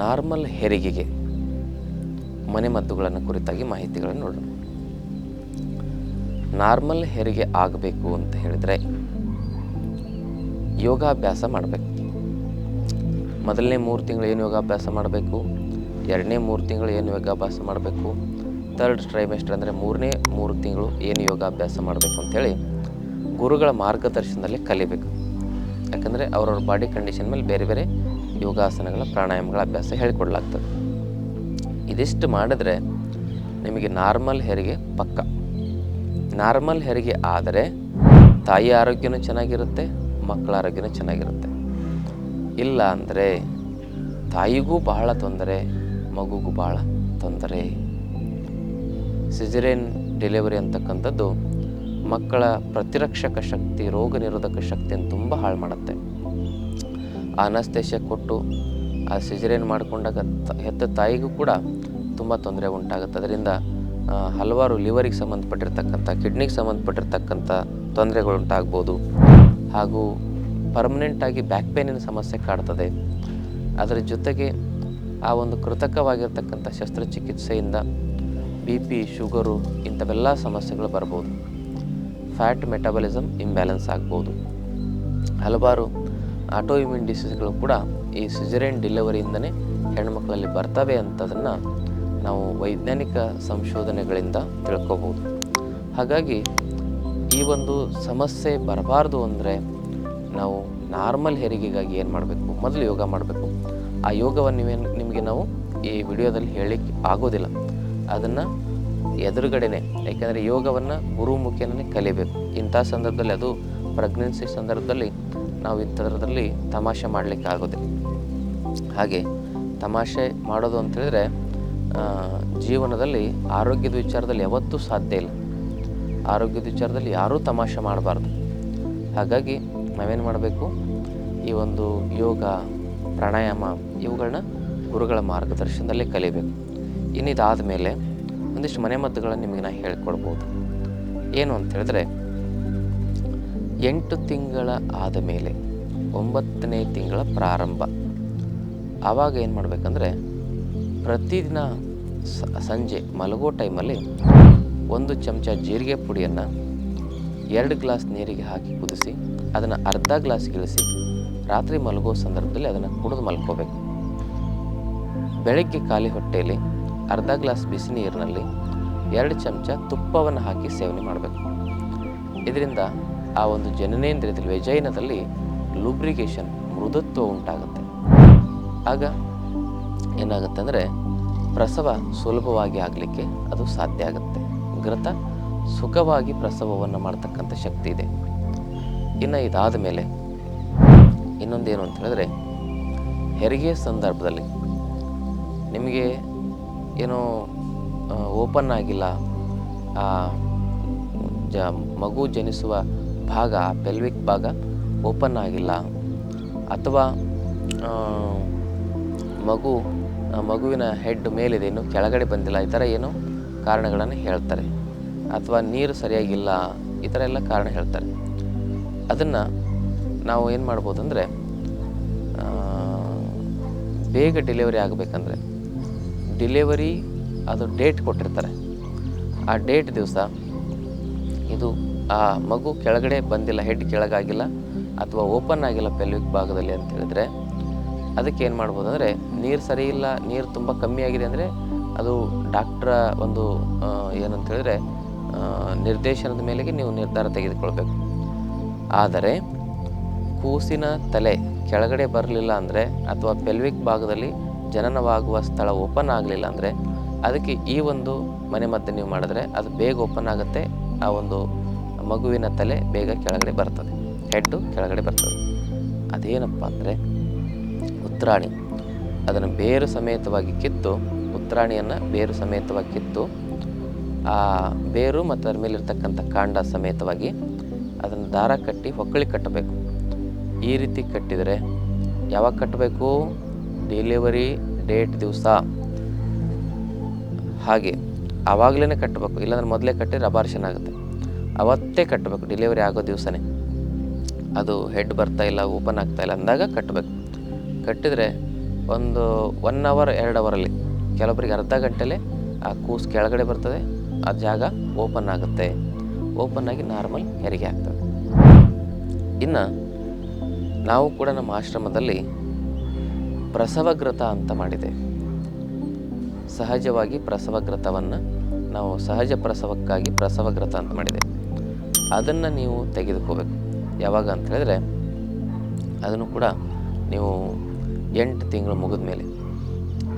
Normal ಹೆರಿಗೆಗೆ ಮನೆಮದ್ದುಗಳನ್ನು ಕುರಿತಾಗಿ ಮಾಹಿತಿಗಳನ್ನು ನೋಡೋಣ. ನಾರ್ಮಲ್ ಹೆರಿಗೆ ಆಗಬೇಕು ಅಂತ ಹೇಳಿದರೆ ಯೋಗಾಭ್ಯಾಸ ಮಾಡಬೇಕು. ಮೊದಲನೇ ಮೂರು ತಿಂಗಳು ಏನು ಯೋಗಾಭ್ಯಾಸ ಮಾಡಬೇಕು, ಎರಡನೇ ಮೂರು ತಿಂಗಳು ಏನು ಯೋಗಾಭ್ಯಾಸ ಮಾಡಬೇಕು ತರ್ಡ್ ಟ್ರೈಮೆಸ್ಟರ್ ಅಂದರೆ ಮೂರನೇ ಮೂರು ತಿಂಗಳು ಏನು ಯೋಗಾಭ್ಯಾಸ ಮಾಡಬೇಕು ಅಂಥೇಳಿ ಗುರುಗಳ ಮಾರ್ಗದರ್ಶನದಲ್ಲಿ ಕಲಿಬೇಕು. ಯಾಕಂದರೆ ಅವ್ರವ್ರ ಬಾಡಿ ಕಂಡೀಷನ್ ಮೇಲೆ ಬೇರೆ ಬೇರೆ ಯೋಗಾಸನಗಳ ಪ್ರಾಣಾಯಾಮಗಳ ಅಭ್ಯಾಸ ಹೇಳಿಕೊಡ್ಲಾಗ್ತದೆ. ಇದಿಷ್ಟು ಮಾಡಿದ್ರೆ ನಿಮಗೆ ನಾರ್ಮಲ್ ಹೆರಿಗೆ ಪಕ್ಕ. ನಾರ್ಮಲ್ ಹೆರಿಗೆ ಆದರೆ ತಾಯಿ ಆರೋಗ್ಯನೂ ಚೆನ್ನಾಗಿರುತ್ತೆ, ಮಕ್ಕಳ ಆರೋಗ್ಯನೂ ಚೆನ್ನಾಗಿರುತ್ತೆ. ಇಲ್ಲ ಅಂದರೆ ತಾಯಿಗೂ ಬಹಳ ತೊಂದರೆ, ಮಗುಗೂ ಬಹಳ ತೊಂದರೆ. ಸಿಜರೇನ್ ಡೆಲಿವರಿ ಅಂತಕ್ಕಂಥದ್ದು ಮಕ್ಕಳ ಪ್ರತಿರಕ್ಷಕ ಶಕ್ತಿ, ರೋಗ ನಿರೋಧಕ ಶಕ್ತಿಯನ್ನು ತುಂಬ ಹಾಳು ಮಾಡುತ್ತೆ. ಅನಸ್ತೇಶ ಕೊಟ್ಟು ಆ ಸಿಜರೇನ್ ಮಾಡಿಕೊಂಡಾಗ ಹೆತ್ತ ತಾಯಿಗೂ ಕೂಡ ತುಂಬ ತೊಂದರೆ ಉಂಟಾಗುತ್ತೆ. ಅದರಿಂದ ಹಲವಾರು ಲಿವರಿಗೆ ಸಂಬಂಧಪಟ್ಟಿರ್ತಕ್ಕಂಥ, ಕಿಡ್ನಿಗೆ ಸಂಬಂಧಪಟ್ಟಿರ್ತಕ್ಕಂಥ ತೊಂದರೆಗಳು ಉಂಟಾಗ್ಬೋದು. ಹಾಗೂ ಪರ್ಮನೆಂಟಾಗಿ ಬ್ಯಾಕ್ ಪೇನಿನ ಸಮಸ್ಯೆ ಕಾಡ್ತದೆ. ಅದರ ಜೊತೆಗೆ ಆ ಒಂದು ಕೃತಕವಾಗಿರ್ತಕ್ಕಂಥ ಶಸ್ತ್ರಚಿಕಿತ್ಸೆಯಿಂದ ಬಿ ಪಿ ಶುಗರು ಇಂಥವೆಲ್ಲ ಸಮಸ್ಯೆಗಳು ಬರ್ಬೋದು. ಫ್ಯಾಟ್ ಮೆಟಬಲಿಸಮ್ ಇಂಬ್ಯಾಲೆನ್ಸ್ ಆಗ್ಬೋದು. ಹಲವಾರು ಆಟೋ ಇಮ್ಯೂನ್ ಡಿಸೀಸ್ಗಳು ಕೂಡ ಈ ಸಿಜರೇನ್ ಡೆಲಿವರಿಯಿಂದನೇ ಹೆಣ್ಮಕ್ಳಲ್ಲಿ ಬರ್ತವೆ ಅಂತದನ್ನು ನಾವು ವೈಜ್ಞಾನಿಕ ಸಂಶೋಧನೆಗಳಿಂದ ತಿಳ್ಕೊಬೋದು. ಹಾಗಾಗಿ ಈ ಒಂದು ಸಮಸ್ಯೆ ಬರಬಾರ್ದು ಅಂದರೆ ನಾವು ನಾರ್ಮಲ್ ಹೆರಿಗೆಗಾಗಿ ಏನು ಮಾಡಬೇಕು? ಮೊದಲು ಯೋಗ ಮಾಡಬೇಕು. ಆ ಯೋಗವನ್ನು ನೀವೇನು ನಿಮಗೆ ನಾವು ಈ ವಿಡಿಯೋದಲ್ಲಿ ಹೇಳಲಿಕ್ಕೆ ಆಗೋದಿಲ್ಲ. ಅದನ್ನು ಎದುರುಗಡೆನೆ, ಯಾಕೆಂದರೆ ಯೋಗವನ್ನು ಗುರುಮುಖಿಯನ್ನೇ ಕಲಿಬೇಕು. ಇಂಥ ಸಂದರ್ಭದಲ್ಲಿ ಅದು ಪ್ರೆಗ್ನೆನ್ಸಿ ಸಂದರ್ಭದಲ್ಲಿ ನಾವು ಇಂಥದ್ರಲ್ಲಿ ತಮಾಷೆ ಮಾಡಲಿಕ್ಕೆ ಆಗೋದಿಲ್ಲ ಹಾಗೆ ತಮಾಷೆ ಮಾಡೋದು ಅಂತೇಳಿದರೆ ಜೀವನದಲ್ಲಿ ಆರೋಗ್ಯದ ವಿಚಾರದಲ್ಲಿ ಯಾವತ್ತೂ ಸಾಧ್ಯ ಇಲ್ಲ. ಆರೋಗ್ಯದ ವಿಚಾರದಲ್ಲಿ ಯಾರೂ ತಮಾಷೆ ಮಾಡಬಾರ್ದು. ಹಾಗಾಗಿ ನಾವೇನು ಮಾಡಬೇಕು? ಈ ಒಂದು ಯೋಗ, ಪ್ರಾಣಾಯಾಮ ಇವುಗಳನ್ನ ಗುರುಗಳ ಮಾರ್ಗದರ್ಶನದಲ್ಲಿ ಕಲಿಬೇಕು. ಇನ್ನಿದಾದ ಮೇಲೆ ಒಂದಿಷ್ಟು ಮನೆಮದ್ದುಗಳನ್ನು ನಿಮಗೆ ನಾನು ಹೇಳ್ಕೊಡ್ಬೋದು. ಏನು ಅಂತ ಹೇಳಿದ್ರೆ ಎಂಟು ತಿಂಗಳ ಆದ ಮೇಲೆ ಒಂಬತ್ತನೇ ತಿಂಗಳ ಪ್ರಾರಂಭ. ಆವಾಗ ಏನು ಮಾಡಬೇಕಂದ್ರೆ ಪ್ರತಿದಿನ ಸಂಜೆ ಮಲಗೋ ಟೈಮಲ್ಲಿ ಒಂದು ಚಮಚ ಜೀರಿಗೆ ಪುಡಿಯನ್ನು ಎರಡು ಗ್ಲಾಸ್ ನೀರಿಗೆ ಹಾಕಿ ಕುದಿಸಿ, ಅದನ್ನು ಅರ್ಧ ಗ್ಲಾಸ್ ಇಳಿಸಿ ರಾತ್ರಿ ಮಲಗೋ ಸಂದರ್ಭದಲ್ಲಿ ಅದನ್ನು ಕುಡಿದು ಮಲ್ಕೋಬೇಕು. ಬೆಳಗ್ಗೆ ಖಾಲಿ ಹೊಟ್ಟೆಯಲ್ಲಿ ಅರ್ಧ ಗ್ಲಾಸ್ ಬಿಸಿ ನೀರಿನಲ್ಲಿ ಎರಡು ಚಮಚ ತುಪ್ಪವನ್ನು ಹಾಕಿ ಸೇವನೆ ಮಾಡಬೇಕು. ಇದರಿಂದ ಆ ಒಂದು ಜನನೇಂದ್ರಿಯದಲ್ಲಿ ವ್ಯಜಯನದಲ್ಲಿ ಲೂಬ್ರಿಗೇಷನ್ ಮೃದುತ್ವ ಉಂಟಾಗುತ್ತೆ. ಆಗ ಏನಾಗುತ್ತೆ ಅಂದರೆ ಪ್ರಸವ ಸುಲಭವಾಗಿ ಆಗಲಿಕ್ಕೆ ಅದು ಸಾಧ್ಯ ಆಗುತ್ತೆ. ಗ್ರತ ಸುಖವಾಗಿ ಪ್ರಸವವನ್ನು ಮಾಡ್ತಕ್ಕಂಥ ಶಕ್ತಿ ಇದೆ. ಇನ್ನು ಇದಾದ ಮೇಲೆ ಇನ್ನೊಂದೇನು ಅಂತ ಹೇಳಿದ್ರೆ ಹೆರಿಗೆ ಸಂದರ್ಭದಲ್ಲಿ ನಿಮಗೆ ಏನೋ ಓಪನ್ ಆಗಿಲ್ಲ, ಆ, ಜ, ಮಗು ಜನಿಸುವ ಭಾಗ ಪೆಲ್ವಿಕ್ ಭಾಗ ಓಪನ್ ಆಗಿಲ್ಲ. ಅಥವಾ ಮಗು ಮಗುವಿನ ಹೆಡ್ ಮೇಲಿದೆ, ಇನ್ನು ಕೆಳಗಡೆ ಬಂದಿಲ್ಲ, ಈ ಥರ ಏನೋ ಕಾರಣಗಳನ್ನು ಹೇಳ್ತಾರೆ. ಅಥವಾ ನೀರು ಸರಿಯಾಗಿಲ್ಲ, ಈ ಥರ ಎಲ್ಲ ಕಾರಣ ಹೇಳ್ತಾರೆ. ಅದನ್ನು ನಾವು ಏನು ಮಾಡ್ಬೋದು ಅಂದರೆ ಬೇಗ ಡೆಲಿವರಿ ಆಗಬೇಕಂದ್ರೆ ಡೆಲಿವರಿ ಅದು ಡೇಟ್ ಕೊಟ್ಟಿರ್ತಾರೆ. ಆ ಡೇಟ್ ದಿವಸ ಇದು ಆ ಮಗು ಕೆಳಗಡೆ ಬಂದಿಲ್ಲ ಹೆಡ್ ಕೆಳಗಾಗಿಲ್ಲ ಅಥವಾ ಓಪನ್ ಆಗಿಲ್ಲ ಪೆಲ್ವಿಕ್ ಭಾಗದಲ್ಲಿ ಅಂತ ಹೇಳಿದ್ರೆ ಅದಕ್ಕೆ ಏನು ಮಾಡ್ಬೋದು ಅಂದರೆ ನೀರು ಸರಿ ಇಲ್ಲ, ನೀರು ತುಂಬ ಕಮ್ಮಿ ಆಗಿದೆ ಅಂದರೆ ಅದು ಡಾಕ್ಟ್ರ ಒಂದು ಏನಂತ ಹೇಳಿದ್ರೆ ನಿರ್ದೇಶನದ ಮೇಲೆಗೆ ನೀವು ನಿರ್ಧಾರ ತೆಗೆದುಕೊಳ್ಬೇಕು. ಆದರೆ ಕೂಸಿನ ತಲೆ ಕೆಳಗಡೆ ಬರಲಿಲ್ಲ ಅಂದರೆ ಅಥವಾ ಪೆಲ್ವಿಕ್ ಭಾಗದಲ್ಲಿ ಜನನವಾಗುವ ಸ್ಥಳ ಓಪನ್ ಆಗಲಿಲ್ಲ ಅಂದರೆ ಅದಕ್ಕೆ ಈ ಒಂದು ಮನೆಮದ್ದು ನೀವು ಮಾಡಿದ್ರೆ ಅದು ಬೇಗ ಓಪನ್ ಆಗುತ್ತೆ, ಆ ಒಂದು ಮಗುವಿನ ತಲೆ ಬೇಗ ಕೆಳಗಡೆ ಬರ್ತದೆ ಹೆಡ್ಡು ಕೆಳಗಡೆ ಬರ್ತದೆ. ಅದೇನಪ್ಪ ಅಂದರೆ ಉತ್ತರಾಣಿ. ಅದನ್ನು ಬೇರು ಸಮೇತವಾಗಿ ಕಿತ್ತು, ಉತ್ತರಾಣಿಯನ್ನು ಬೇರು ಸಮೇತವಾಗಿ ಕಿತ್ತು, ಆ ಬೇರು ಮತ್ತು ಅದರ ಮೇಲಿರ್ತಕ್ಕಂಥ ಕಾಂಡ ಸಮೇತವಾಗಿ ಅದನ್ನು ದಾರ ಕಟ್ಟಿ ಹೊಕ್ಕಳಿ ಕಟ್ಟಬೇಕು. ಈ ರೀತಿ ಕಟ್ಟಿದರೆ ಯಾವಾಗ ಕಟ್ಟಬೇಕು? ಡೆಲಿವರಿ ಡೇಟ್ ದಿವಸ. ಹಾಗೆ ಆವಾಗಲೇ ಕಟ್ಟಬೇಕು, ಇಲ್ಲಾಂದ್ರೆ ಮೊದಲೇ ಕಟ್ಟಿದ್ರೆ ಅಬಾರ್ಷನ್ ಆಗುತ್ತೆ. ಅವತ್ತೇ ಕಟ್ಟಬೇಕು ಡೆಲಿವರಿ ಆಗೋ ದಿವಸನೇ. ಅದು ಹೆಡ್ ಬರ್ತಾ ಇಲ್ಲ ಓಪನ್ ಆಗ್ತಾ ಇಲ್ಲ ಅಂದಾಗ ಕಟ್ಟಬೇಕು ಕಟ್ಟಿದರೆ ಒಂದು ಒನ್ ಅವರ್ ಎರಡು ಅವರಲ್ಲಿ ಕೆಲವೊಬ್ಬರಿಗೆ ಅರ್ಧ ಗಂಟೆಲೇ ಆ ಕೂಸು ಕೆಳಗಡೆ ಬರ್ತದೆ, ಆ ಜಾಗ ಓಪನ್ ಆಗುತ್ತೆ. ಓಪನ್ ಆಗಿ ನಾರ್ಮಲ್ ಹೆರಿಗೆ ಆಗ್ತದೆ. ಇನ್ನು ನಾವು ಕೂಡ ನಮ್ಮ ಆಶ್ರಮದಲ್ಲಿ ಪ್ರಸವಗ್ರತ ಅಂತ ಮಾಡಿದೆ. ಸಹಜವಾಗಿ ಪ್ರಸವಗ್ರತವನ್ನು ನಾವು ಸಹಜ ಪ್ರಸವಕ್ಕಾಗಿ ಪ್ರಸವಗ್ರತ ಅಂತ ಮಾಡಿದೆ. ಅದನ್ನು ನೀವು ತೆಗೆದುಕೋಬೇಕು. ಯಾವಾಗ ಅಂತ ಹೇಳಿದ್ರೆ, ಅದನ್ನು ಕೂಡ ನೀವು ಎಂಟು ತಿಂಗಳು ಮುಗಿದ ಮೇಲೆ.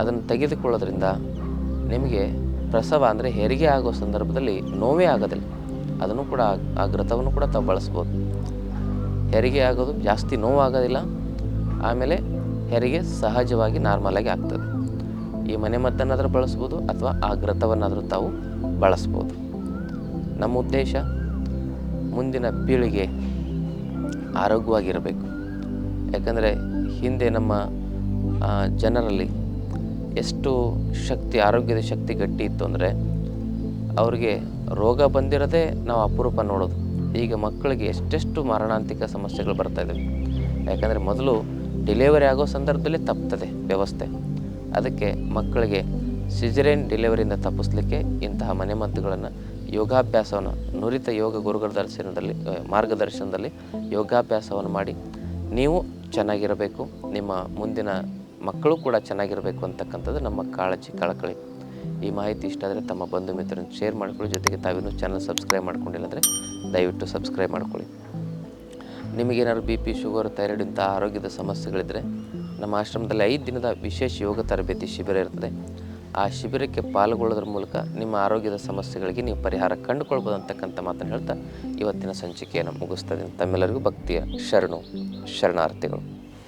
ಅದನ್ನು ತೆಗೆದುಕೊಳ್ಳೋದ್ರಿಂದ ನಿಮಗೆ ಪ್ರಸವ ಅಂದರೆ ಹೆರಿಗೆ ಆಗೋ ಸಂದರ್ಭದಲ್ಲಿ ನೋವೇ ಆಗೋದಿಲ್ಲ. ಅದನ್ನು ಕೂಡ ಆ- ಗ್ರತವನ್ನು ಕೂಡ ತಾವು ಬಳಸ್ಬೋದು. ಹೆರಿಗೆ ಆಗೋದು ಜಾಸ್ತಿ ನೋವಾಗೋದಿಲ್ಲ. ಆಮೇಲೆ ಹೆರಿಗೆ ಸಹಜವಾಗಿ ನಾರ್ಮಲಾಗಿ ಆಗ್ತದೆ. ಈ ಮನೆ ಮದ್ದನ್ನಾದರೂ ಬಳಸ್ಬೋದು ಅಥವಾ ಆ ತಾವು ಬಳಸ್ಬೋದು. ನಮ್ಮ ಉದ್ದೇಶ ಮುಂದಿನ ಪೀಳಿಗೆ ಆರೋಗ್ಯವಾಗಿರಬೇಕು. ಯಾಕಂದರೆ ಹಿಂದೆ ನಮ್ಮ ಜನರಲ್ಲಿ ಎಷ್ಟು ಶಕ್ತಿ, ಆರೋಗ್ಯದ ಶಕ್ತಿ ಗಟ್ಟಿ ಇತ್ತು ಅಂದರೆ ಅವ್ರಿಗೆ ರೋಗ ಬಂದಿರದೇ ನಾವು ಅಪರೂಪ ನೋಡೋದು. ಈಗ ಮಕ್ಕಳಿಗೆ ಎಷ್ಟೆಷ್ಟು ಮಾರಣಾಂತಿಕ ಸಮಸ್ಯೆಗಳು ಬರ್ತಾ ಇದ್ದಾವೆ ಯಾಕಂದರೆ ಮೊದಲು ಡೆಲಿವರಿ ಆಗೋ ಸಂದರ್ಭದಲ್ಲಿ ತಪ್ತದೆ ವ್ಯವಸ್ಥೆ. ಅದಕ್ಕೆ ಮಕ್ಕಳಿಗೆ ಸಿಜರೇನ್ ಡೆಲಿವರಿಯಿಂದ ತಪ್ಪಿಸ್ಲಿಕ್ಕೆ ಇಂತಹ ಮನೆಮದ್ದುಗಳನ್ನು ಯೋಗಾಭ್ಯಾಸವನ್ನು ನುರಿತ ಯೋಗ ಗುರುಗಳ ದರ್ಶನದಲ್ಲಿ ಮಾರ್ಗದರ್ಶನದಲ್ಲಿ ಯೋಗಾಭ್ಯಾಸವನ್ನು ಮಾಡಿ. ನೀವು ಚೆನ್ನಾಗಿರಬೇಕು, ನಿಮ್ಮ ಮುಂದಿನ ಮಕ್ಕಳು ಕೂಡ ಚೆನ್ನಾಗಿರಬೇಕು ಅಂತಕ್ಕಂಥದ್ದು ನಮ್ಮ ಕಾಳಜಿ ಕಳಕಳಿ. ಈ ಮಾಹಿತಿ ಇಷ್ಟ ಆದರೆ ತಮ್ಮ ಬಂಧು ಮಿತ್ರರನ್ನು ಶೇರ್ ಮಾಡ್ಕೊಳ್ಳಿ. ಜೊತೆಗೆ ತಾವಿನ್ನೂ ಚಾನಲ್ ಸಬ್ಸ್ಕ್ರೈಬ್ ಮಾಡ್ಕೊಂಡಿಲ್ಲ ಅಂದರೆ ದಯವಿಟ್ಟು ಸಬ್ಸ್ಕ್ರೈಬ್ ಮಾಡ್ಕೊಳ್ಳಿ. ನಿಮಗೇನಾದ್ರು ಬಿ ಪಿ ಶುಗರ್ ಥೈರಾಯ್ಡ್ ಇಂಥ ಆರೋಗ್ಯದ ಸಮಸ್ಯೆಗಳಿದ್ದರೆ ನಮ್ಮ ಆಶ್ರಮದಲ್ಲಿ ಐದು ದಿನದ ವಿಶೇಷ ಯೋಗ ತರಬೇತಿ ಶಿಬಿರ ಇರ್ತದೆ. ಆ ಶಿಬಿರಕ್ಕೆ ಪಾಲ್ಗೊಳ್ಳೋದ್ರ ಮೂಲಕ ನಿಮ್ಮ ಆರೋಗ್ಯದ ಸಮಸ್ಯೆಗಳಿಗೆ ನೀವು ಪರಿಹಾರ ಕಂಡುಕೊಳ್ಬೋದು ಅಂತಕ್ಕಂಥ ಮಾತನ್ನು ಹೇಳ್ತಾ ಇವತ್ತಿನ ಸಂಚಿಕೆಯನ್ನು ಮುಗಿಸ್ತದೆ ತಮ್ಮೆಲ್ಲರಿಗೂ ಭಕ್ತಿಯ ಶರಣು, ಶರಣಾರ್ಥಿಗಳು.